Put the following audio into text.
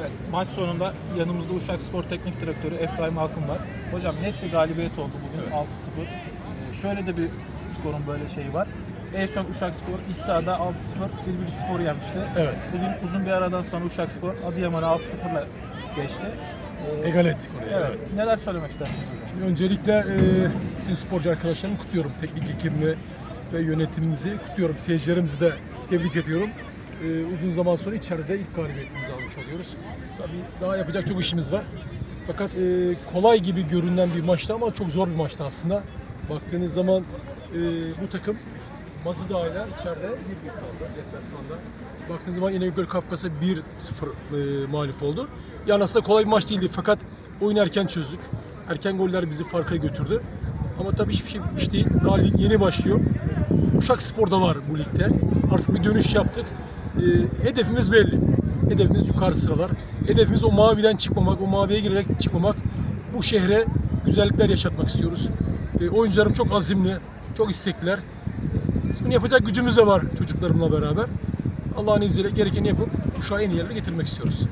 Evet, maç sonunda yanımızda Uşak Spor Teknik Direktörü Efraim Halkın var. Hocam net bir galibiyet oldu bugün 6-0. Ee, şöyle de bir skorun böyle şeyi var. En son Uşak Spor iç sahada 6-0 Silivri Spor'u yenmişti. Evet. Bugün uzun bir aradan sonra Uşak Spor Adıyaman'ı 6-0'la geçti. Ee, Egal ettik oraya. evet. Neler söylemek istersiniz hocam? Şimdi öncelikle e, bütün sporcu arkadaşlarımı kutluyorum. Teknik ekibimi ve yönetimimizi kutluyorum. Seyircilerimizi de tebrik ediyorum. E, uzun zaman sonra içeride ilk galibiyetimizi almış oluyoruz. Tabii daha yapacak çok işimiz var. Fakat e, kolay gibi görünen bir maçtı ama çok zor bir maçtı aslında. Baktığınız zaman e, bu takım Mazıdağ'la içeride 1-1 kaldı deplasmanda. Baktığınız zaman İnegöl Kafkas'a 1-0 e, mağlup oldu. Yani aslında kolay bir maç değildi fakat oyunu erken çözdük. Erken goller bizi farka götürdü. Ama tabii hiçbir şey bitmiş değil. Daha yeni başlıyor. Uşak Spor'da var bu ligde. Artık bir dönüş yaptık. E, hedefimiz belli. Hedefimiz yukarı sıralar. Hedefimiz o maviden çıkmamak, o maviye girerek çıkmamak. Bu şehre güzellikler yaşatmak istiyoruz. E, oyuncularım çok azimli, çok istekliler. Biz bunu yapacak gücümüz de var çocuklarımla beraber. Allah'ın izniyle gerekeni yapıp Uşak'ı en iyi yerine getirmek istiyoruz.